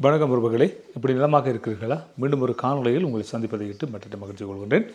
வணக்கம் உறவுகளே. இப்படி நிலமாக இருக்கிறீர்களா? மீண்டும் ஒரு காணொலியில் உங்களை சந்திப்பதை இட்டு மற்ற மகிழ்ச்சி கொள்கின்றேன்.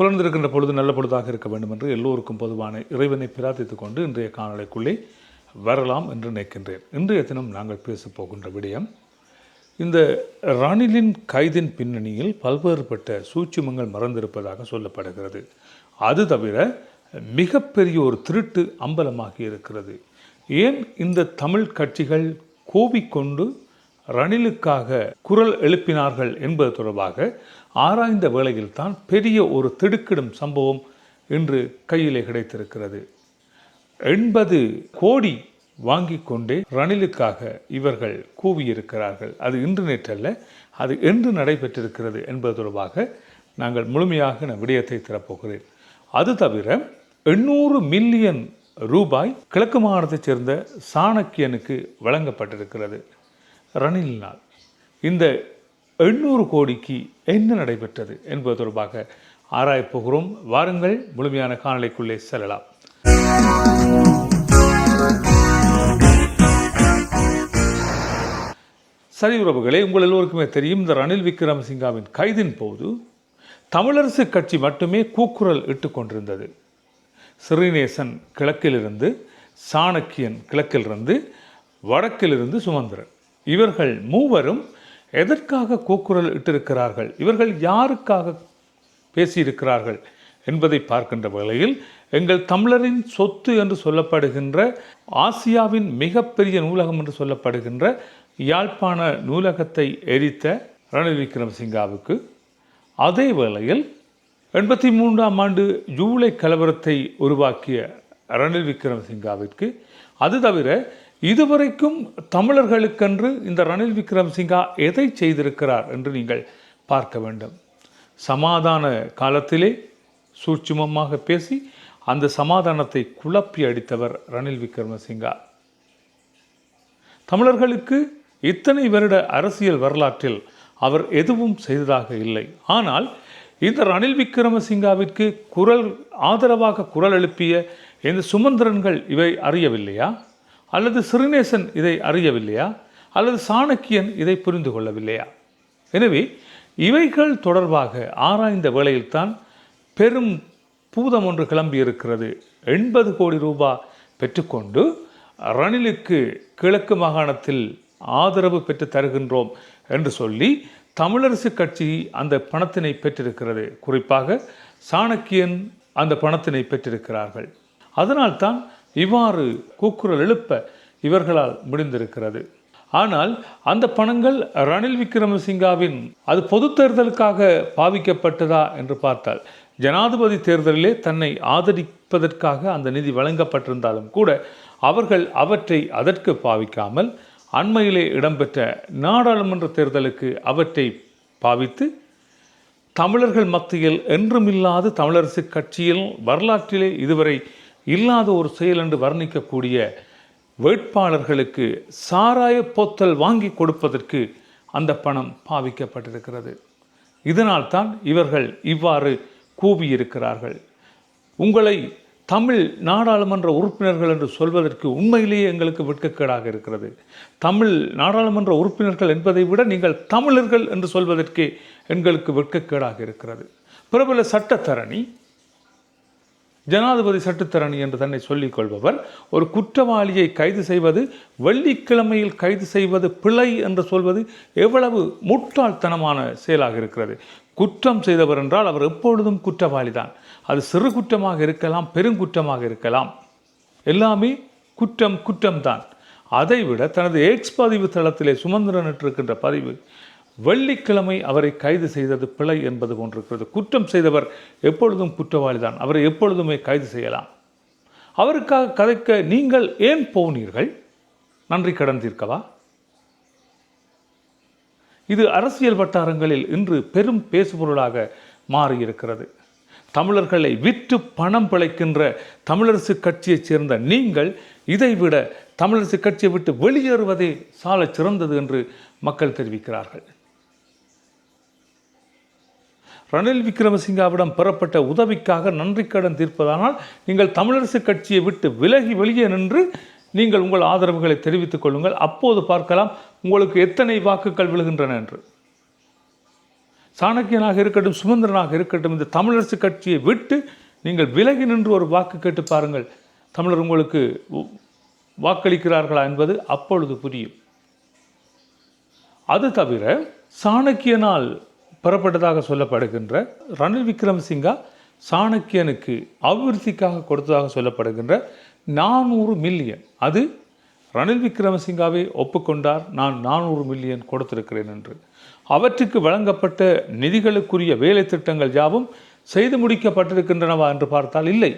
புலர்ந்திருக்கின்ற பொழுது நல்ல பொழுதாக இருக்க வேண்டும் என்று எல்லோருக்கும் பொதுவான இறைவனை பிரார்த்தித்துக் கொண்டு இன்றைய காணொலிக்குள்ளே வரலாம் என்று நினைக்கின்றேன். இன்றைய தினம் நாங்கள் பேசப் போகின்ற விடயம் இந்த ரணிலின் கைதின் பின்னணியில் பல்வேறுபட்ட சூட்சுமங்கள் மறந்திருப்பதாக சொல்லப்படுகிறது. அது தவிர மிகப்பெரிய ஒரு திருட்டு அம்பலமாகி இருக்கிறது. ஏன் இந்த தமிழ் கட்சிகள் கோபிக்கொண்டு ரணிலுக்காக குரல் எழுப்பினார்கள் என்பது தொடர்பாக ஆராய்ந்த வேளையில்தான் பெரிய ஒரு திடுக்கிடும் சம்பவம் இன்று கையிலே கிடைத்திருக்கிறது. எண்பது கோடி வாங்கி கொண்டே ரணிலுக்காக இவர்கள் கூவியிருக்கிறார்கள். அது இன்று நேற்றல்ல அது என்று நடைபெற்றிருக்கிறது என்பது தொடர்பாக நாங்கள் முழுமையாக நான் விடயத்தை தரப்போகிறேன். அது தவிர எண்ணூறு மில்லியன் ரூபாய் கிழக்கு மாகாணத்தைச் சேர்ந்த சாணக்கியனுக்கு வழங்கப்பட்டிருக்கிறது. ரணில் நாள் இந்த எண்ணூறு கோடிக்கு என்ன நடைபெற்றது என்பது தொடர்பாக ஆராயப்போகிறோம் வாருங்கள் முழுமையான காணொலிக்குள்ளே செல்லலாம். சரி உறவுகளே உங்கள் எல்லோருக்குமே தெரியும் இந்த ரணில் விக்ரமசிங்காவின் கைதின் போது தமிழரசு கட்சி மட்டுமே கூக்குரல் இட்டு கொண்டிருந்தது. கிழக்கிலிருந்து சாணக்கியன் கிழக்கிலிருந்து வடக்கிலிருந்து சுமந்திரன். இவர்கள் மூவரும் எதற்காக கூக்குரல் இட்டிருக்கிறார்கள்? இவர்கள் யாருக்காக பேசியிருக்கிறார்கள் என்பதை பார்க்கின்ற வேளையில் எங்கள் தமிழரின் சொத்து என்று சொல்லப்படுகின்ற ஆசியாவின் மிகப்பெரிய நூலகம் என்று சொல்லப்படுகின்ற யாழ்ப்பாண நூலகத்தை எரித்த ரணில் விக்ரமசிங்காவுக்கு அதே வேளையில் எண்பத்தி மூன்றாம் ஆண்டு ஜூலை கலவரத்தை உருவாக்கிய ரணில் விக்ரமசிங்காவிற்கு அது தவிர இதுவரைக்கும் தமிழர்களுக்கென்று இந்த ரணில் விக்ரமசிங்கா எதை செய்திருக்கிறார் என்று நீங்கள் பார்க்க வேண்டும். சமாதான காலத்திலே சூட்சுமமாக பேசி அந்த சமாதானத்தை குழப்பி அடித்தவர் ரணில் விக்ரமசிங்கா. தமிழர்களுக்கு இத்தனை வருட அரசியல் வரலாற்றில் அவர் எதுவும் செய்ததாக இல்லை. ஆனால் இந்த ரணில் விக்ரமசிங்காவிற்கு குரல் ஆதரவாக குரல் எழுப்பிய இந்த சுமந்திரன்கள் இவை அறியவில்லையா? அல்லது சிறுநேசன் இதை அறியவில்லையா? அல்லது சாணக்கியன் இதை புரிந்து கொள்ளவில்லையா? எனவே இவைகள் தொடர்பாக ஆராய்ந்த வேளையில்தான் பெரும் பூதம் ஒன்று கிளம்பியிருக்கிறது. எண்பது கோடி ரூபாய் பெற்றுக்கொண்டு ரணிலுக்கு கிழக்கு மாகாணத்தில் ஆதரவு பெற்று தருகின்றோம் என்று சொல்லி தமிழரசு கட்சி அந்த பணத்தினை பெற்றிருக்கிறது. குறிப்பாக சாணக்கியன் அந்த பணத்தினை பெற்றிருக்கிறார்கள். அதனால்தான் இவ்வாறு கூக்குரல் எழுப்ப இவர்களால் முடிந்திருக்கிறது. ஆனால் அந்த பணங்கள் ரணில் விக்ரமசிங்காவின் அது பொது தேர்தலுக்காக பாவிக்கப்பட்டதா என்று பார்த்தால் ஜனாதிபதி தேர்தலிலே தன்னை ஆதரிப்பதற்காக அந்த நிதி வழங்கப்பட்டிருந்தாலும் கூட அவர்கள் அவற்றை அதற்கு பாவிக்காமல் அண்மையிலே இடம்பெற்ற நாடாளுமன்ற தேர்தலுக்கு அவற்றை பாவித்து தமிழர்கள் மத்தியில் என்றுமில்லாது தமிழரசு கட்சியில் வரலாற்றிலே இதுவரை இல்லாத ஒரு செயல் என்று வர்ணிக்கக்கூடிய வேட்பாளர்களுக்கு சாராய போத்தல் வாங்கி கொடுப்பதற்கு அந்த பணம் பாவிக்கப்பட்டிருக்கிறது. இதனால்தான் இவர்கள் இவ்வாறு கூவியிருக்கிறார்கள். உங்களை தமிழ் நாடாளுமன்ற உறுப்பினர்கள் என்று சொல்வதற்கு உண்மையிலேயே எங்களுக்கு வெட்கக்கேடாக இருக்கிறது. தமிழ் நாடாளுமன்ற உறுப்பினர்கள் என்பதை விட நீங்கள் தமிழர்கள் என்று சொல்வதற்கு எங்களுக்கு வெட்கக்கேடாக இருக்கிறது. பிரபல சட்டத்தரணி ஜனாதிபதி சட்டத்தரணி என்று தன்னை சொல்லிக் கொள்பவர் ஒரு குற்றவாளியை கைது செய்வது வெள்ளிக்கிழமையில் கைது செய்வது பிழை என்று சொல்வது எவ்வளவு முட்டாள்தனமான செயலாக இருக்கிறது. குற்றம் செய்தவர் என்றால் அவர் எப்பொழுதும் குற்றவாளி தான் அது சிறு குற்றமாக இருக்கலாம் பெருங்குற்றமாக இருக்கலாம். எல்லாமே குற்றம் குற்றம்தான். அதைவிட தனது எக்ஸ் பதிவு தளத்திலே சுமந்திரன் இருக்கின்ற பதிவு வெள்ளிக்கிழமை அவரை கைது செய்தது பிழை என்பது போன்றிருக்கிறது குற்றம் செய்தவர் எப்பொழுதும் குற்றவாளி தான் அவரை எப்பொழுதுமே கைது செய்யலாம். அவருக்காக கதைக்க நீங்கள் ஏன் போனீர்கள்? நன்றி கடன் தீர்க்கவா? இது அரசியல் வட்டாரங்களில் இன்று பெரும் பேசுபொருளாக மாறியிருக்கிறது. தமிழர்களை விற்று பணம் பிழைக்கின்ற தமிழரசு கட்சியைச் சேர்ந்த நீங்கள் இதைவிட தமிழரசு கட்சியை விட்டு வெளியேறுவதே சால சிறந்தது என்று மக்கள் தெரிவிக்கிறார்கள். ரணில் விக்ரமசிங்காவிடம் பெறப்பட்ட உதவிக்காக நன்றி கடன் தீர்ப்பதானால் நீங்கள் தமிழரசு கட்சியை விட்டு விலகி வெளியே நின்று நீங்கள் உங்கள் ஆதரவுகளை தெரிவித்துக் கொள்ளுங்கள். அப்போது பார்க்கலாம் உங்களுக்கு எத்தனை வாக்குகள் விழுகின்றன என்று. சாணக்கியனாக இருக்கட்டும் சுமந்திரனாக இருக்கட்டும் இந்த தமிழரசு கட்சியை விட்டு நீங்கள் விலகி நின்று ஒரு வாக்கு கேட்டு பாருங்கள். தமிழர் உங்களுக்கு வாக்களிக்கிறார்களா என்பது அப்பொழுது புரியும். அது தவிர சாணக்கியனால் பெறப்பட்டதாக சொல்லப்படுகின்ற ரணில் விக்ரமசிங்கா சாணக்கியனுக்கு அபிவிருத்திக்காக கொடுத்ததாக சொல்லப்படுகின்ற நானூறு மில்லியன். அது ரணில் விக்ரமசிங்காவை ஒப்புக்கொண்டார். நான் நானூறு மில்லியன் கொடுத்திருக்கிறேன் என்று. அவற்றுக்கு வழங்கப்பட்ட நிதிகளுக்குரிய வேலை திட்டங்கள் யாவும் செய்து முடிக்கப்பட்டிருக்கின்றனவா என்று பார்த்தால் இல்லை.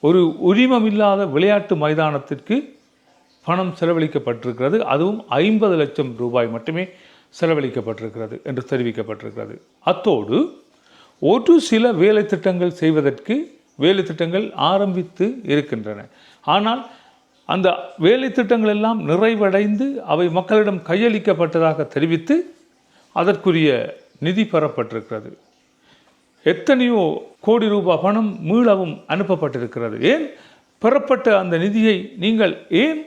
ஒரு உரிமமில்லாத விளையாட்டு மைதானத்திற்கு பணம் செலவழிக்கப்பட்டிருக்கிறது. அதுவும் ஐம்பது லட்சம் ரூபாய் மட்டுமே. செலவழிக்கப்பட்டிருக்கிறது என்று தெரிவிக்கப்பட்டிருக்கிறது. அத்தோடு ஒரு சில வேலை திட்டங்கள் செய்வதற்கு வேலை திட்டங்கள் ஆரம்பித்து இருக்கின்றன. ஆனால் அந்த வேலை திட்டங்கள் எல்லாம் நிறைவடைந்து அவை மக்களிடம் கையளிக்கப்பட்டதாக தெரிவித்து அதற்குரிய நிதி பெறப்பட்டிருக்கிறது. எத்தனையோ கோடி ரூபாய் பணம் மீளவும் அனுப்பப்பட்டிருக்கிறது. ஏன்? பெறப்பட்ட அந்த நிதியை நீங்கள் ஏன்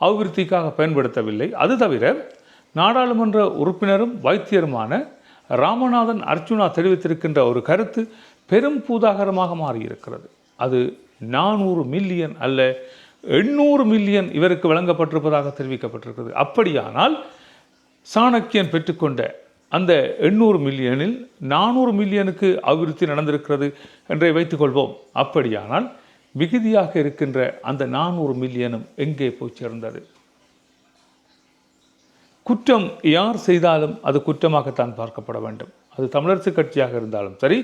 அபிவிருத்திக்காக பயன்படுத்தவில்லை? அது தவிர நாடாளுமன்ற உறுப்பினரும் வைத்தியருமான ராமநாதன் அர்ச்சுனா தெரிவித்திருக்கின்ற ஒரு கருத்து பெரும் பூதாகரமாக மாறியிருக்கிறது. அது நானூறு மில்லியன் அல்ல எண்ணூறு மில்லியன் இவருக்கு வழங்கப்பட்டிருப்பதாக தெரிவிக்கப்பட்டிருக்கிறது. அப்படியானால் சாணக்கியன் பெற்றுக்கொண்ட அந்த எண்ணூறு மில்லியனில் நானூறு மில்லியனுக்கு அபிவிருத்தி நடந்திருக்கிறது என்றே வைத்துக்கொள்வோம். அப்படியானால் மிகுதியாக இருக்கின்ற அந்த நானூறு மில்லியனும் எங்கே போய் சேர்ந்தது? குற்றம் யார் செய்தாலும் அது குற்றமாகத்தான் பார்க்கப்பட வேண்டும். அது தமிழரசு கட்சியாக இருந்தாலும் சரி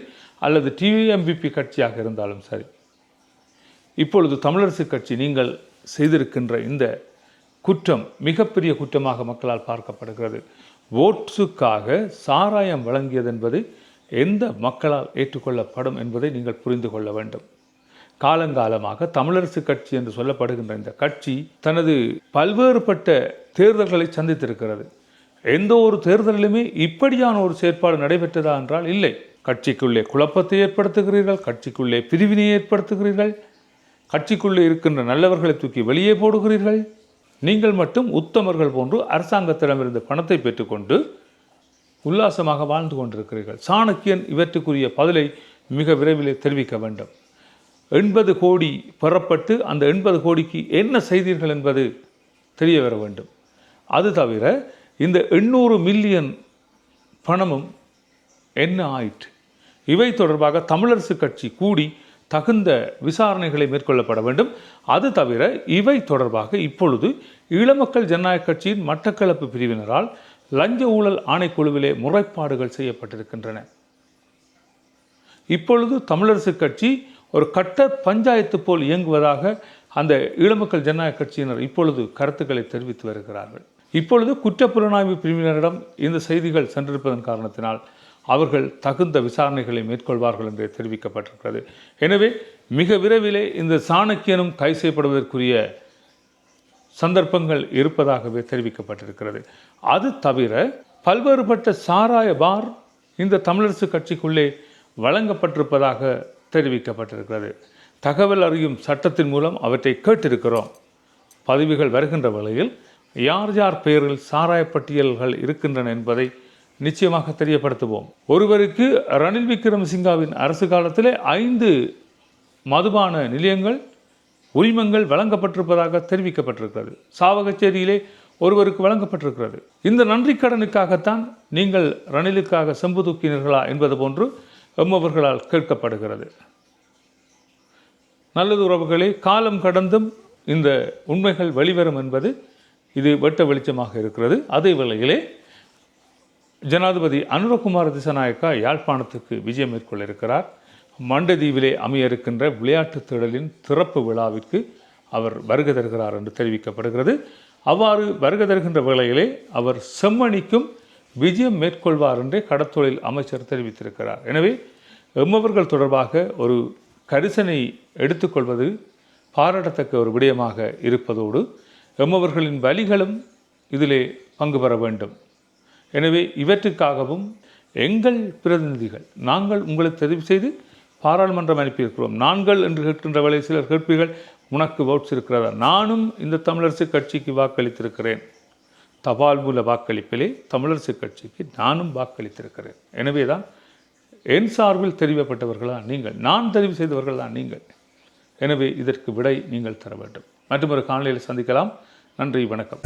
அல்லது டிவிஎம்பிபி கட்சியாக இருந்தாலும் சரி. இப்பொழுது தமிழரசு கட்சி நீங்கள் செய்திருக்கின்ற இந்த குற்றம் மிகப்பெரிய குற்றமாக மக்களால் பார்க்கப்படுகிறது. ஓட்ஸுக்காக சாராயம் வழங்கியது என்பது எந்த மக்களால் ஏற்றுக்கொள்ளப்படும் என்பதை நீங்கள் புரிந்து கொள்ள வேண்டும். காலங்காலமாக தமிழரசு கட்சி என்று சொல்லப்படுகின்ற இந்த கட்சி தனது பல்வேறுபட்ட தேர்தல்களை சந்தித்திருக்கிறது. எந்த ஒரு தேர்தலிலுமே இப்படியான ஒரு செயற்பாடு நடைபெற்றதா என்றால் இல்லை. கட்சிக்குள்ளே குழப்பத்தை ஏற்படுத்துகிறீர்கள் கட்சிக்குள்ளே பிரிவினை ஏற்படுத்துகிறீர்கள் கட்சிக்குள்ளே இருக்கின்ற நல்லவர்களை தூக்கி வெளியே போடுகிறீர்கள். நீங்கள் மட்டும் உத்தமர்கள் போன்று அரசாங்கத்திடமிருந்து பணத்தை பெற்றுக்கொண்டு உல்லாசமாக வாழ்ந்து கொண்டிருக்கிறீர்கள். சாணக்கியன் இவற்றுக்குரிய பதிலை மிக விரைவில் தெரிவிக்க வேண்டும். எண்பது கோடி பெறப்பட்டு அந்த எண்பது கோடிக்கு என்ன செய்தீர்கள் என்பது தெரிய வர வேண்டும். அது தவிர இந்த எண்ணூறு மில்லியன் பணமும் என்ன ஆயிற்று? இவை தொடர்பாக தமிழரசு கட்சி கூடி தகுந்த விசாரணைகளை மேற்கொள்ளப்பட வேண்டும். அது தவிர இவை தொடர்பாக இப்பொழுது ஈழமக்கள் ஜனநாயக கட்சியின் மட்டக்களப்பு பிரிவினரால் லஞ்ச ஊழல் ஆணைக்குழுவிலே முறைப்பாடுகள் செய்யப்பட்டிருக்கின்றன. இப்பொழுது தமிழரசு கட்சி ஒரு கட்ட பஞ்சாயத்து போல் இயங்குவதாக அந்த ஈழமக்கள் ஜனநாயக கட்சியினர் இப்பொழுது கருத்துக்களை தெரிவித்து வருகிறார்கள். இப்பொழுது குற்றப்புலனாய்வு பிரிவினரிடம் இந்த செய்திகள் சென்றிருப்பதன் காரணத்தினால் அவர்கள் தகுந்த விசாரணைகளை மேற்கொள்வார்கள் என்று தெரிவிக்கப்பட்டிருக்கிறது. எனவே மிக விரைவிலே இந்த சாணக்கியனும் கை செய்யப்படுவதற்குரிய சந்தர்ப்பங்கள் இருப்பதாகவே தெரிவிக்கப்பட்டிருக்கிறது. அது தவிர பல்வேறுபட்ட சாராய பார் இந்த தமிழரசு கட்சிக்குள்ளே வழங்கப்பட்டிருப்பதாக தெரிவிக்கப்பட்டிருக்கிறது. தகவல் அறியும் சட்டத்தின் மூலம் அவற்றை கேட்டிருக்கிறோம். பதிவுகள் வருகின்ற வேளையில் யார் யார் பெயரில் சாராய பட்டியல்கள் இருக்கின்றன என்பதை நிச்சயமாக தெரியப்படுத்துவோம். ஒருவருக்கு ரணில் விக்ரமசிங்காவின் அரசு காலத்திலே ஐந்து மதுபான நிலையங்கள் உரிமங்கள் வழங்கப்பட்டிருப்பதாக தெரிவிக்கப்பட்டிருக்கிறது. சாவகச்சேரியிலே ஒருவருக்கு வழங்கப்பட்டிருக்கிறது. இந்த நன்றி கடனுக்காகத்தான் நீங்கள் ரணிலுக்காக செம்பு தூக்கினீர்களா என்பது போன்று எம்மவர்களால் கேட்கப்படுகிறது. நல்லது உறவுகளே காலம் கடந்தும் இந்த உண்மைகள் வெளிவரும் என்பது இது வெட்ட வெளிச்சமாக இருக்கிறது. அதே வேளையிலே ஜனாதிபதி அனுரகுமார திசநாயக்கா யாழ்ப்பாணத்துக்கு விஜயம் மேற்கொள்ள இருக்கிறார் மண்டதீவிலே அமைய இருக்கின்ற விளையாட்டுத் திடலின் திறப்பு விழாவிற்கு அவர் வருகை தருகிறார் என்று தெரிவிக்கப்படுகிறது. அவ்வாறு வருகை தருகின்ற வேளையிலே அவர் செம்மணிக்கும் விஜயம் மேற்கொள்வார் என்றே கடத்தொழில் அமைச்சர் தெரிவித்திருக்கிறார். எனவே எம்மவர்கள் தொடர்பாக ஒரு கரிசனை எடுத்துக்கொள்வது பாராட்டத்தக்க ஒரு விடயமாக இருப்பதோடு எம்மவர்களின் வலிகளும் இதிலே பங்கு பெற வேண்டும். எனவே இவற்றுக்காகவும் எங்கள் பிரதிநிதிகள் நாங்கள் உங்களுக்கு தெரிவு செய்து பாராளுமன்றம் அனுப்பியிருக்கிறோம். நாங்கள் என்று கேட்கின்ற வேலை சிலர் கேட்பீர்கள் உனக்கு ஓட்ஸ் இருக்கிறதா? நானும் இந்த தமிழரசு கட்சிக்கு வாக்களித்திருக்கிறேன். தபால் மூல வாக்களிப்பிலே தமிழரசு கட்சிக்கு நானும் வாக்களித்திருக்கிறேன். எனவே தான் என் சார்பில் தெரிவிக்கப்பட்டவர்களா நீங்கள் நான் தெரிவு செய்தவர்கள் தான் நீங்கள். எனவே இதற்கு விடை நீங்கள் தர வேண்டும். மற்றொரு காணொலியில் சந்திக்கலாம். நன்றி வணக்கம்.